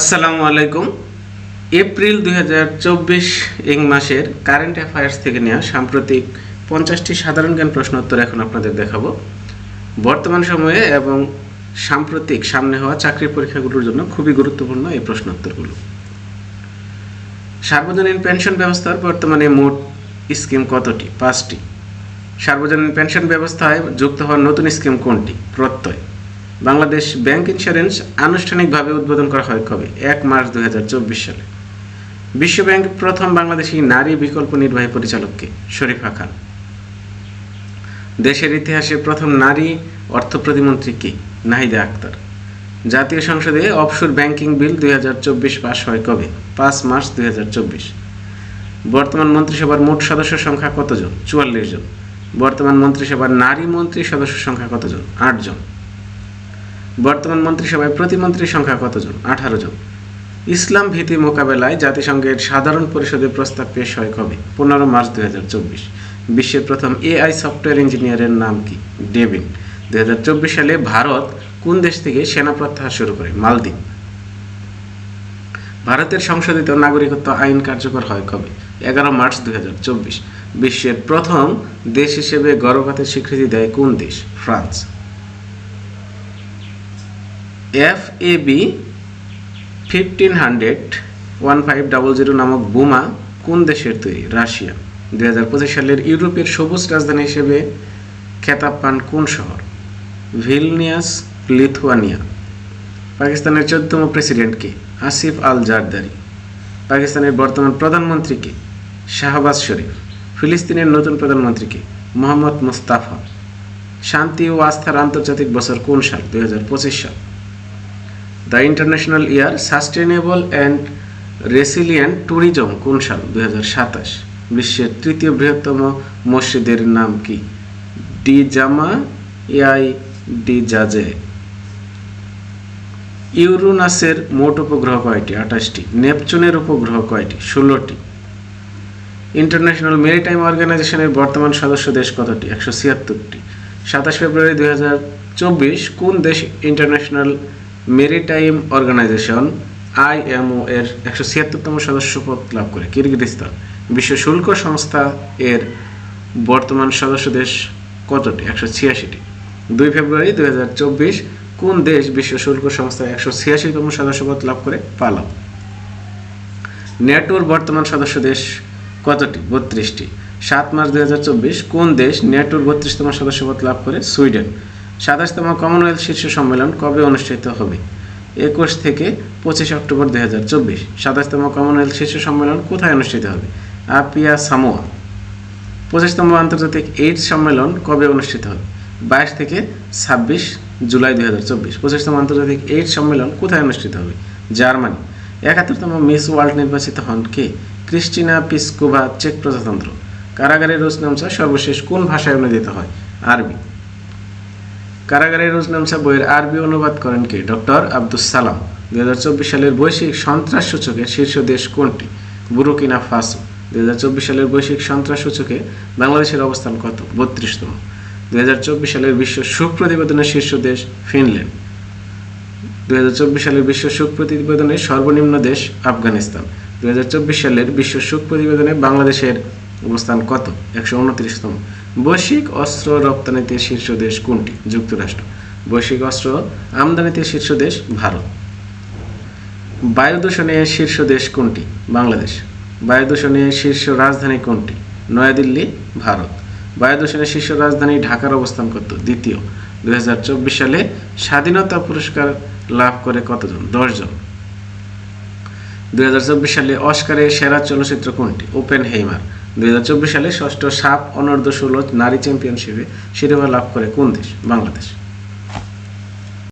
আসসালামু আলাইকুম। এপ্রিল দুই হাজার চব্বিশ ইং মাসের কারেন্ট অ্যাফায়ার্স থেকে নেওয়া সাম্প্রতিক পঞ্চাশটি সাধারণ জ্ঞান প্রশ্ন উত্তর এখন আপনাদের দেখাবো। বর্তমান সময়ে এবং সাম্প্রতিক সামনে হওয়া চাকরির পরীক্ষাগুলোর জন্য খুবই গুরুত্বপূর্ণ এই প্রশ্ন উত্তরগুলো। সার্বজনীন পেনশন ব্যবস্থার বর্তমানে মোট স্কিম কতটি? পাঁচটি। সার্বজনীন পেনশন ব্যবস্থায় যুক্ত হওয়ার নতুন স্কিম কোনটি? প্রত্যয়। বাংলাদেশ ব্যাংক ইন্স্যুরেন্স আনুষ্ঠানিকভাবে উদ্বোধন করা হয় কবে? এক মার্চ দুই সালে। বিশ্বব্যাংক প্রথম বাংলাদেশি নারী বিকল্প নির্বাহী পরিচালককে? শরীফা খান দেশের ইতিহাসে প্রথম নারী অর্থ প্রতিমন্ত্রী কে? নাহিদা আক্তার। জাতীয় সংসদে অফশোর ব্যাংকিং বিল দুই পাস হয় কবে? পাঁচ মার্চ দুই হাজার চব্বিশ। বর্তমান মন্ত্রিসভার মোট সদস্য সংখ্যা কতজন? চুয়াল্লিশ জন। বর্তমান মন্ত্রিসভার নারী মন্ত্রী সদস্য সংখ্যা কতজন? আটজন বর্তমান মন্ত্রিসভায় প্রতিমন্ত্রীর সংখ্যা কতজন? আঠারো জন। ইসলাম ভীতি মোকাবেলায় জাতিসংঘের সাধারণ পরিষদের প্রস্তাব পেশ হয় কবে? পনেরো মার্চ দুই বিশ্বের প্রথম এআই সফটওয়্যার ইঞ্জিনিয়ারের নাম কি? ডেভিন দুই সালে ভারত কোন দেশ থেকে সেনা প্রত্যাহার শুরু করে? মালদ্বীপ। ভারতের সংশোধিত নাগরিকত্ব আইন কার্যকর হয় কবে? এগারো মার্চ দুই বিশ্বের প্রথম দেশ হিসেবে গর্ভপাতের স্বীকৃতি দেয় কোন দেশ? France. F A B fifteen hundred one five double zero নামক বোমা কোন দেশের তৈরি? রাশিয়া। দুই হাজার পঁচিশ সালের ইউরোপের সবুজ রাজধানী হিসেবে খেতাব পান কোন শহর? Vilnius, Lithuania. পাকিস্তানের চোদ্দতম প্রেসিডেন্ট কে? আসিফ আল জারদারি। পাকিস্তানের বর্তমান প্রধানমন্ত্রী কে? শাহবাজ শরীফ। ফিলিস্তিনের নতুন প্রধানমন্ত্রী কে? মোহাম্মদ মুস্তাফা। শান্তি ও আস্থার আন্তর্জাতিক বছর কোন সাল? দুই হাজার পঁচিশ সাল। The international year sustainable and resilient tourism কোন সাল? দুই বিশ্বের তৃতীয় বৃহত্তম মসজিদের নাম কি? ডি জামা ইয়াই ডি জাজে। ইউরোনাসের মোট উপগ্রহ কয়টি? আঠাশটি। নেপচুনের উপগ্রহ কয়টি? ষোলোটি। ইন্টারন্যাশনাল মেরিটাইম অর্গানাইজেশনের বর্তমান সদস্য দেশ কতটি? একশো ছিয়াত্তরটি। সাতাশ ফেব্রুয়ারি দুই হাজার চব্বিশ, কোন দেশ ইন্টারন্যাশনাল মেরিটাইম অর্গানাইজেশন আইএমও এর একশো ছিয়াত্তরতম সদস্য পদ লাভ করে। কিরগিজস্তান বিশ্ব শুল্ক সংস্থা এর বর্তমান সদস্য দেশ কতটি? একশো ছিয়াশিটি। দুই ফেব্রুয়ারি দুই হাজার চব্বিশ কোন দেশ বিশ্ব শুল্ক সংস্থা একশো ছিয়াশিতম সদস্যপদ লাভ করে? পালাম। নেটোর বর্তমান সদস্য দেশ কতটি? বত্রিশটি। সাত মার্চ দুই হাজার চব্বিশ কোন দেশ নেটোর বত্রিশতম সদস্যপদ লাভ করে? সুইডেন। সাতাশতম কমনওয়েলথ শীর্ষ সম্মেলন কবে অনুষ্ঠিত হবে? একুশ থেকে পঁচিশ অক্টোবর দুই হাজার চব্বিশ। সাতাশতম কমনওয়েলথ শীর্ষ সম্মেলন কোথায় অনুষ্ঠিত হবে? Apia, Samoa. পঁচিশতম আন্তর্জাতিক এইডস সম্মেলন কবে অনুষ্ঠিত হবে? বাইশ থেকে ছাব্বিশ জুলাই দুই হাজার চব্বিশ। পঁচিশতম আন্তর্জাতিক এইডস সম্মেলন কোথায় অনুষ্ঠিত হবে? জার্মানি। একাত্তরতম মিস ওয়ার্ল্ড নির্বাচিত হন কে? ক্রিস্টিনা পিসকোভা, চেক প্রজাতন্ত্র। কারাগারের রোজনামসা সর্বশেষ কোন ভাষায় অনুদিত হয়? আরবি। কারাগারের রোজনামসা বইয়ের আরবি অনুবাদ করেন কে? ডক্টর আব্দুস সালাম। দুই হাজার চব্বিশ সালের বৈশ্বিক সন্ত্রাস সূচকের শীর্ষ দেশ কোনটি? Burkina, Faso. চব্বিশ সালের বৈশ্বিক সন্ত্রাস সূচকে বাংলাদেশের অবস্থান কত? বত্রিশতম। চব্বিশ সালের বিশ্ব সুখ প্রতিবেদনের শীর্ষ দেশ ফিনল্যান্ড। দুই হাজার চব্বিশ সালের বিশ্ব সুখ প্রতিবেদনের সর্বনিম্ন দেশ আফগানিস্তান। দুই হাজার চব্বিশ সালের বিশ্ব সুখ প্রতিবেদনে বাংলাদেশের অবস্থান কত? একশো উনত্রিশতম। বৈশ্বিক অস্ত্র রপ্তানিতে শীর্ষ দেশ কোনটি? যুক্তরাষ্ট্র। বৈশ্বিক অস্ত্র আমদানিতে শীর্ষ দেশ ভারত। বায়ু দূষণে শীর্ষ দেশ কোনটি? বাংলাদেশ। বায়ু দূষণে শীর্ষ রাজধানী কোনটি? নয়াদিল্লি, ভারত। বায়ু দূষণের শীর্ষ রাজধানী ঢাকার অবস্থান কত? দ্বিতীয়। দুই হাজার চব্বিশ সালে স্বাধীনতা পুরস্কার লাভ করে কতজন? দশজন। দুই হাজার চব্বিশ সালে অস্কারের সেরা চলচ্চিত্র কোনটি? ওপেন হেইমার দুই হাজার চব্বিশ সালে ষষ্ঠ সাপ অনর্ধ ষোলো নারী চ্যাম্পিয়নশিপে শিরোপা লাভ করে কোন দেশ? বাংলাদেশ।